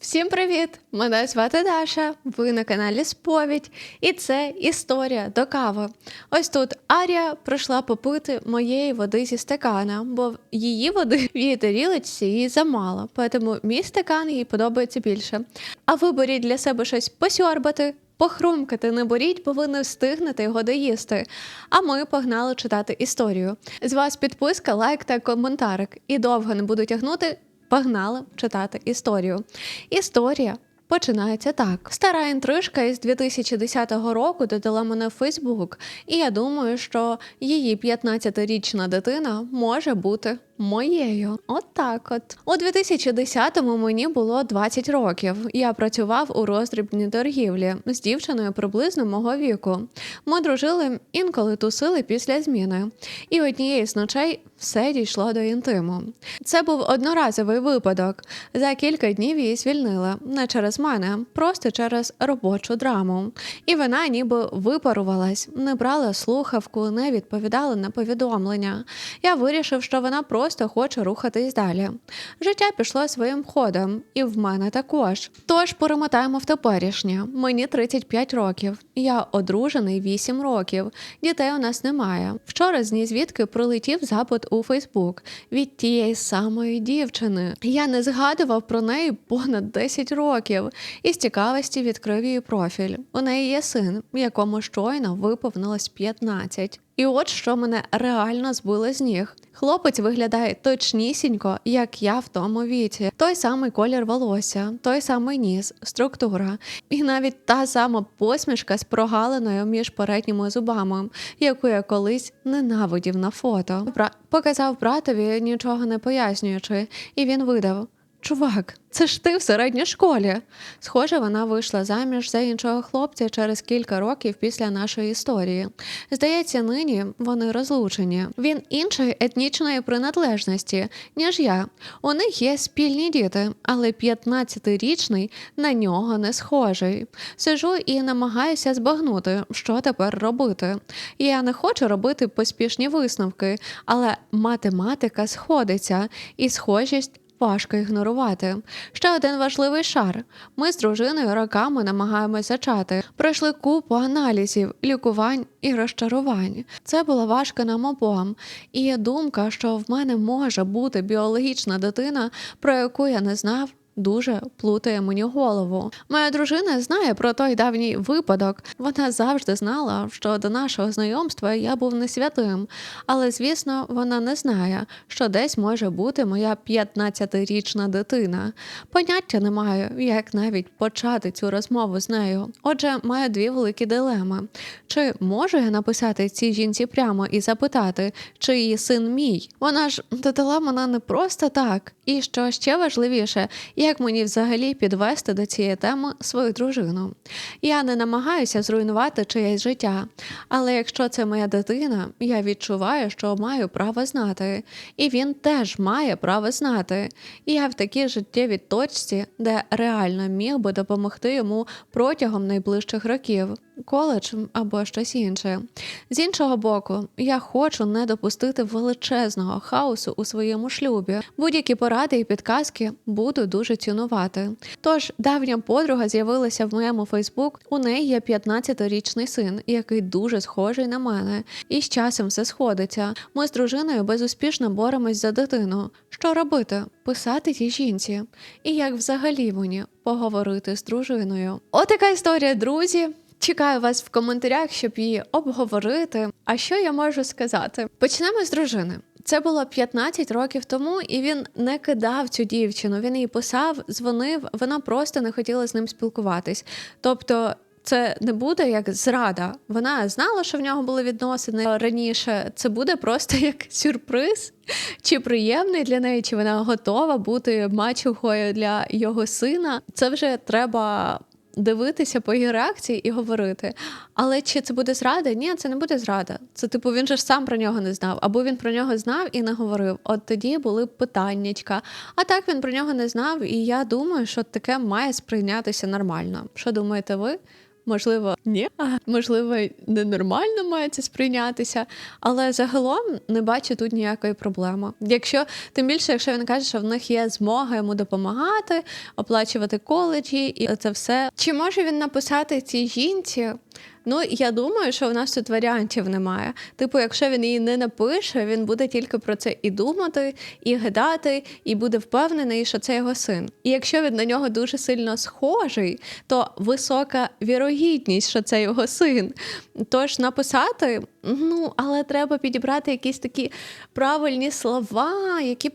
Всім привіт! Мене звати Даша. Ви на каналі Сповідь, і це історія до кави. Ось тут Арія прийшла попити моєї води зі стакана, бо її води в її тарілочці їй замало, тому мій стакан їй подобається більше. А ви беріть для себе щось посьорбати. Похрумкати не беріть, бо ви не встигнете його доїсти. А ми погнали читати історію. З вас підписка, лайк та коментарик. І довго не буду тягнути. Погнали читати історію. Історія починається так: стара інтрижка із 2010 року додала мене в Фейсбук, і я думаю, що її 15-річна дитина може бути моєю. От так от. У 2010-му мені було 20 років. Я працював у роздрібній торгівлі з дівчиною приблизно мого віку. Ми дружили, інколи тусили після зміни. І однієї з ночей все дійшло до інтиму. Це був одноразовий випадок. За кілька днів її звільнили не через мене, просто через робочу драму. І вона ніби випарувалась, не брала слухавку, не відповідала на повідомлення. Я вирішив, що вона просто хоче рухатись далі. Життя пішло своїм ходом, і в мене також. Тож перемотаємо в теперішнє. Мені 35 років. Я одружений 8 років. Дітей у нас немає. Вчора з звідки прилетів запит у Фейсбук від тієї самої дівчини. Я не згадував про неї понад 10 років і з цікавості відкрив її профіль. У неї є син, якому щойно виповнилось 15. І от що мене реально збило з ніг. Хлопець виглядає точнісінько, як я в тому віці. Той самий колір волосся, той самий ніс, структура, і навіть та сама посмішка з прогалиною між передніми зубами, яку я колись ненавидів на фото. Бра... Показав братові, нічого не пояснюючи, і він видав. Чувак, це ж ти в середній школі. Схоже, вона вийшла заміж за іншого хлопця через кілька років після нашої історії. Здається, нині вони розлучені. Він іншої етнічної приналежності, ніж я. У них є спільні діти, але 15-річний на нього не схожий. Сижу і намагаюся збагнути, що тепер робити. Я не хочу робити поспішні висновки, але математика сходиться, і схожість важко ігнорувати. Ще один важливий шар. Ми з дружиною роками намагаємося чати. Пройшли купу аналізів, лікувань і розчарувань. Це було важко нам обом. І думка, що в мене може бути біологічна дитина, про яку я не знав. Дуже плутає мені голову. Моя дружина знає про той давній випадок. Вона завжди знала, що до нашого знайомства я був не святим, але звісно, вона не знає, що десь може бути моя 15-річна дитина. Поняття не маю, як навіть почати цю розмову з нею. Отже, маю дві великі дилеми: чи можу я написати цій жінці прямо і запитати, чи її син мій? Вона ж додала мене не просто так. І що ще важливіше, як мені взагалі підвести до цієї теми свою дружину. Я не намагаюся зруйнувати чиєсь життя, але якщо це моя дитина, я відчуваю, що маю право знати, і він теж має право знати. І я в такій життєвій точці, де реально міг би допомогти йому протягом найближчих років. Коледж або щось інше. З іншого боку, я хочу не допустити величезного хаосу у своєму шлюбі. Будь-які поради і підказки буду дуже цінувати. Тож давня подруга з'явилася в моєму Фейсбук. У неї є 15-річний син, який дуже схожий на мене, і з часом все сходиться. Ми з дружиною безуспішно боремось за дитину. Що робити? Писати тій жінці, і як взагалі мені поговорити з дружиною? Отака історія, друзі. Чекаю вас в коментарях, щоб її обговорити. А що я можу сказати? Почнемо з дружини. Це було 15 років тому, і він не кидав цю дівчину. Він її писав, дзвонив. Вона просто не хотіла з ним спілкуватись. Тобто. Це не буде як зрада. Вона знала, що в нього були відносини раніше. Це буде просто як сюрприз, чи приємний для неї, чи вона готова бути мачухою для його сина. Це вже треба дивитися по її реакції і говорити. Але чи це буде зрада? Ні, це не буде зрада. Це типу він же ж сам про нього не знав, або він про нього знав і не говорив. От тоді були питаннячка. А так він про нього не знав, і я думаю, що таке має сприйнятися нормально. Що думаєте ви? Можливо, ні, можливо, ненормально має це сприйнятися, але загалом не бачу тут ніякої проблеми. Якщо тим більше, якщо він каже, що в них є змога йому допомагати, оплачувати коледжі і це все. Чи може він написати цій жінці? Ну, я думаю, що в нас тут варіантів немає. Типу, якщо він її не напише, він буде тільки про це і думати, і гадати, і буде впевнений, що це його син. І якщо він на нього дуже сильно схожий, то висока вірогідність, що це його син. Тож написати, ну, але треба підібрати якісь такі правильні слова, які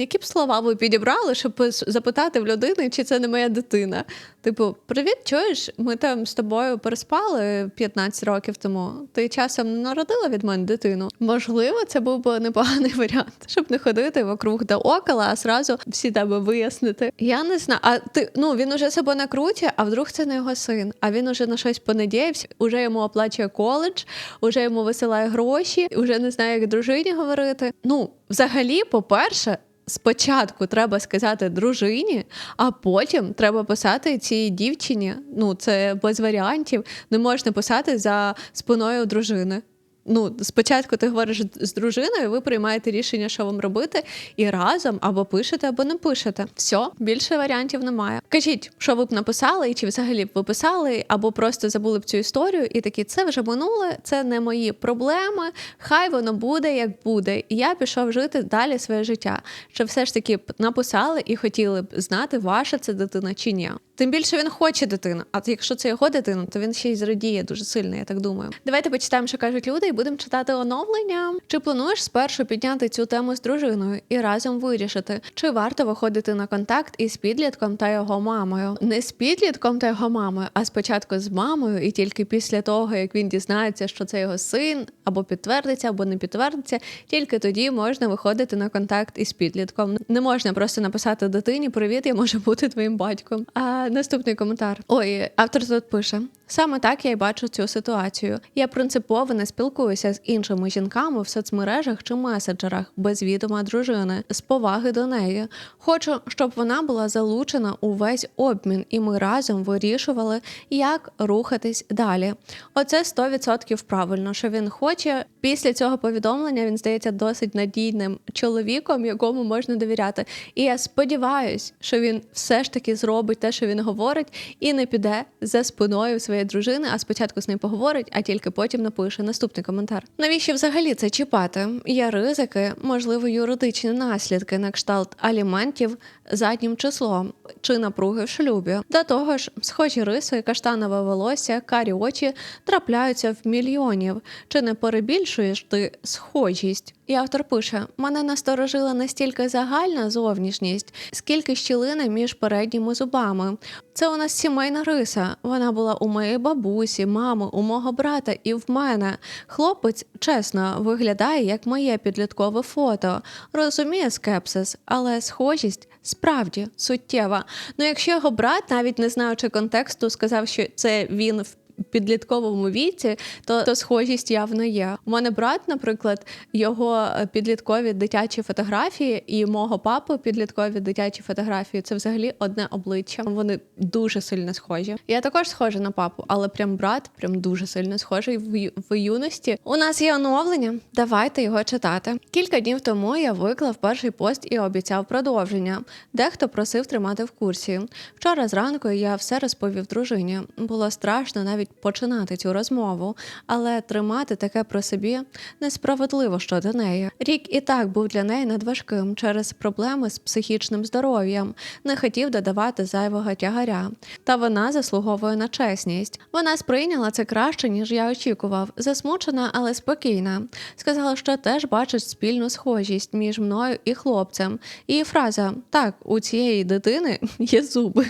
які б слова ви підібрали, щоб запитати в людини, чи це не моя дитина? Типу, привіт, чуєш? Ми там з тобою переспали 15 років тому. Ти часом не народила від мене дитину? Можливо, це був би непоганий варіант, щоб не ходити вокруг да окола, а зразу всі тебе вияснити. Я не знаю. А ти ну він уже себе накрутить, а вдруг це не його син? А він уже на щось понадіявся, уже йому оплачує коледж, уже йому висилає гроші, уже не знає, як дружині говорити. Ну, взагалі, по-перше спочатку треба сказати дружині, а потім треба писати цій дівчині. Ну, це без варіантів. Не можна писати за спиною дружини ну, спочатку ти говориш з дружиною, ви приймаєте рішення, що вам робити, і разом або пишете, або не пишете. Все, більше варіантів немає. Кажіть, що ви б написали, і чи взагалі б ви писали, або просто забули б цю історію, і такі це вже минуле, це не мої проблеми. Хай воно буде як буде. І я пішов жити далі своє життя. Що все ж таки написали і хотіли б знати, ваша це дитина чи ні. Тим більше він хоче дитину. А якщо це його дитина, то він ще й зрадіє дуже сильно, я так думаю. Давайте почитаємо, що кажуть люди, і будемо читати оновлення. Чи плануєш спершу підняти цю тему з дружиною і разом вирішити, чи варто виходити на контакт із підлітком та його мамою? Не з підлітком та його мамою, а спочатку з мамою, і тільки після того, як він дізнається, що це його син, або підтвердиться, або не підтвердиться, тільки тоді можна виходити на контакт із підлітком. Не можна просто написати дитині Привіт, я можу бути твоїм батьком. А наступний коментар. Ой, автор тут пише: саме так я й бачу цю ситуацію. Я принципово не спілкуюся з іншими жінками в соцмережах чи меседжерах без відома дружини, з поваги до неї. Хочу, щоб вона була залучена у весь обмін, і ми разом вирішували, як рухатись далі. Оце 100% правильно, що він хоче. Після цього повідомлення він здається досить надійним чоловіком, якому можна довіряти. І я сподіваюся, що він все ж таки зробить те, що він говорить, і не піде за спиною своєї дружини, а спочатку з нею поговорить, а тільки потім напише наступний коментар. Навіщо взагалі це чіпати? Є ризики, можливо, юридичні наслідки на кшталт аліментів заднім числом чи напруги в шлюбі. До того ж, схожі риси, каштанове волосся, карі очі трапляються в мільйонів. Чи не перебільшуєш ти схожість? І автор пише: мене насторожила настільки загальна зовнішність, скільки щілини між передніми зубами. Це у нас сімейна риса. Вона була у моєї бабусі, мами, у мого брата і в мене. Хлопець чесно виглядає як моє підліткове фото. Розуміє скепсис, але схожість справді суттєва. Ну якщо його брат, навіть не знаючи контексту, сказав, що це він в підлітковому віці, то, то схожість явно є. У мене брат, наприклад, його підліткові дитячі фотографії і мого папи підліткові дитячі фотографії це взагалі одне обличчя. Вони дуже сильно схожі. Я також схожа на папу, але прям брат прям дуже сильно схожий в, в юності. У нас є оновлення. Давайте його читати. Кілька днів тому я виклав перший пост і обіцяв продовження. Дехто просив тримати в курсі. Вчора зранку я все розповів дружині. Було страшно навіть починати цю розмову, але тримати таке про собі несправедливо щодо неї. Рік і так був для неї надважким через проблеми з психічним здоров'ям, не хотів додавати зайвого тягаря. Та вона заслуговує на чесність. Вона сприйняла це краще, ніж я очікував, засмучена, але спокійна. Сказала, що теж бачить спільну схожість між мною і хлопцем. І фраза так, у цієї дитини є зуби.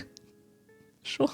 Що?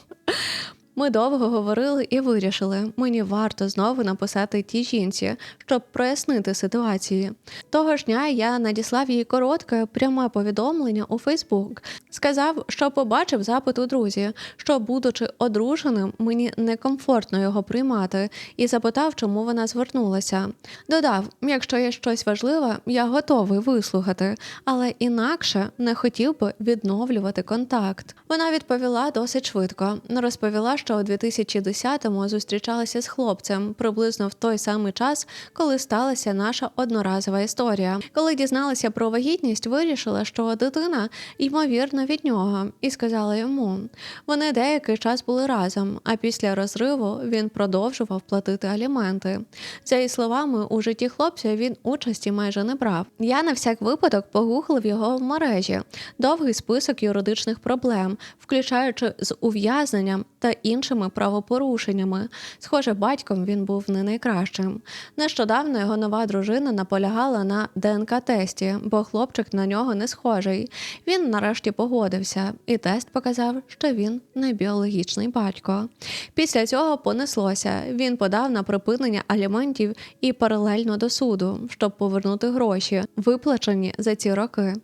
Ми довго говорили і вирішили, мені варто знову написати тій жінці, щоб прояснити ситуацію. Того ж дня я надіслав їй коротке пряме повідомлення у Фейсбук. Сказав, що побачив запит у друзі, що, будучи одруженим, мені некомфортно його приймати, і запитав, чому вона звернулася. Додав: якщо є щось важливе, я готовий вислухати, але інакше не хотів би відновлювати контакт. Вона відповіла досить швидко, розповіла що у 2010-му зустрічалася з хлопцем приблизно в той самий час, коли сталася наша одноразова історія. Коли дізналася про вагітність, вирішила, що дитина ймовірно від нього, і сказала йому. Вони деякий час були разом, а після розриву він продовжував платити аліменти. За її словами, у житті хлопця він участі майже не брав. Я на всяк випадок погуглив його в мережі. Довгий список юридичних проблем, включаючи з ув'язненням та іншими правопорушеннями. Схоже, батьком він був не найкращим. Нещодавно його нова дружина наполягала на ДНК-тесті, бо хлопчик на нього не схожий. Він нарешті погодився, і тест показав, що він не біологічний батько. Після цього понеслося. Він подав на припинення аліментів і паралельно до суду, щоб повернути гроші, виплачені за ці роки.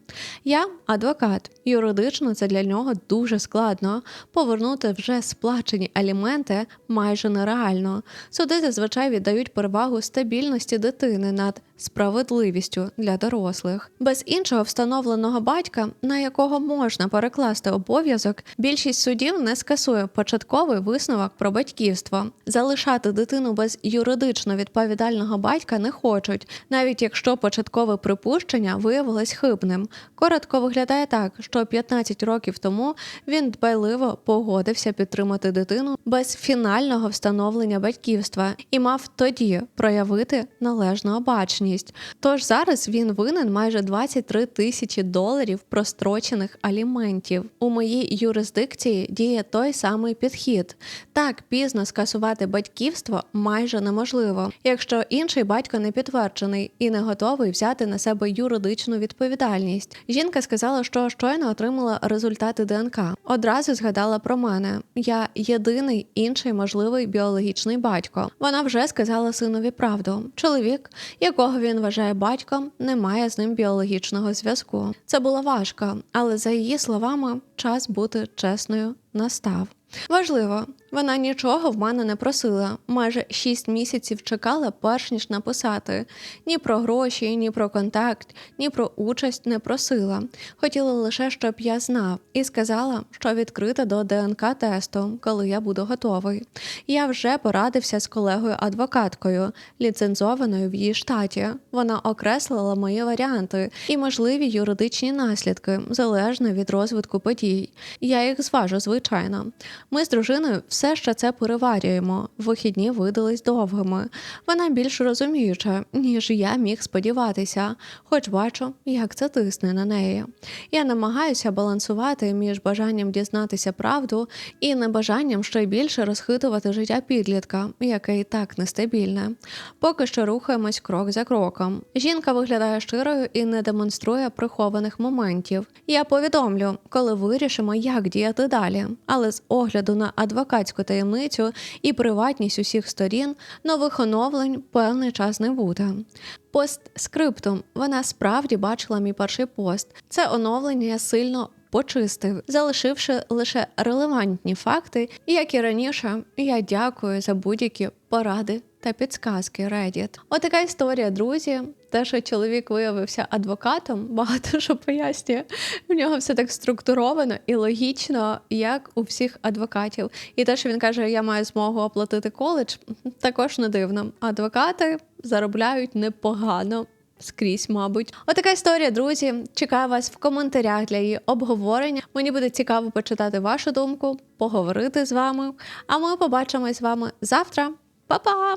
Я адвокат. Юридично це для нього дуже складно. Повернути вже сплачені аліменти майже нереально. Суди зазвичай віддають перевагу стабільності дитини над справедливістю для дорослих. Без іншого встановленого батька, на якого можна перекласти обов'язок, більшість судів не скасує початковий висновок про батьківство. Залишати дитину без юридично відповідального батька не хочуть, навіть якщо початкове припущення виявилось хибним. Коротко виглядає так, що 15 років тому він дбайливо погодився підтримати дитину без фінального встановлення батьківства і мав тоді проявити належну обачність. Тож зараз він винен майже 23 тисячі доларів прострочених аліментів. У моїй юрисдикції діє той самий підхід. Так пізно скасувати батьківство майже неможливо, якщо інший батько не підтверджений і не готовий взяти на себе юридичну відповідальність. Жінка сказала, що щойно отримала результати ДНК. Одразу згадала про мене. Я єдиний інший можливий біологічний батько. Вона вже сказала синові правду. Чоловік, якого він вважає батьком, не має з ним біологічного зв'язку. Це була важка, але за її словами, час бути чесною настав. Важливо, вона нічого в мене не просила. Майже шість місяців чекала, перш ніж написати. Ні про гроші, ні про контакт, ні про участь не просила. Хотіла лише, щоб я знав, і сказала, що відкрита до ДНК тесту, коли я буду готовий. Я вже порадився з колегою-адвокаткою, ліцензованою в її штаті. Вона окреслила мої варіанти і можливі юридичні наслідки залежно від розвитку подій. Я їх зважу, звичайно. Ми з дружиною все ще це переварюємо. Вихідні видались довгими. Вона більш розуміюча, ніж я міг сподіватися, хоч бачу, як це тисне на неї. Я намагаюся балансувати між бажанням дізнатися правду і небажанням ще більше розхитувати життя підлітка, яке і так нестабільне. Поки що рухаємось крок за кроком. Жінка виглядає щирою і не демонструє прихованих моментів. Я повідомлю, коли вирішимо, як діяти далі. Але з огляду на адвокатську таємницю і приватність усіх сторін, нових оновлень певний час не буде. Постскриптум. Вона справді бачила мій перший пост. Це оновлення сильно почистив, залишивши лише релевантні факти. І як і раніше, я дякую за будь-які поради та підсказки Reddit. Отака історія, друзі. Те, що чоловік виявився адвокатом, багато що пояснює. В нього все так структуровано і логічно, як у всіх адвокатів. І те, що він каже, я маю змогу оплатити коледж, також не дивно. Адвокати заробляють непогано. Скрізь, мабуть, отака історія, друзі. Чекаю вас в коментарях для її обговорення. Мені буде цікаво почитати вашу думку, поговорити з вами. А ми побачимось з вами завтра. Па-па!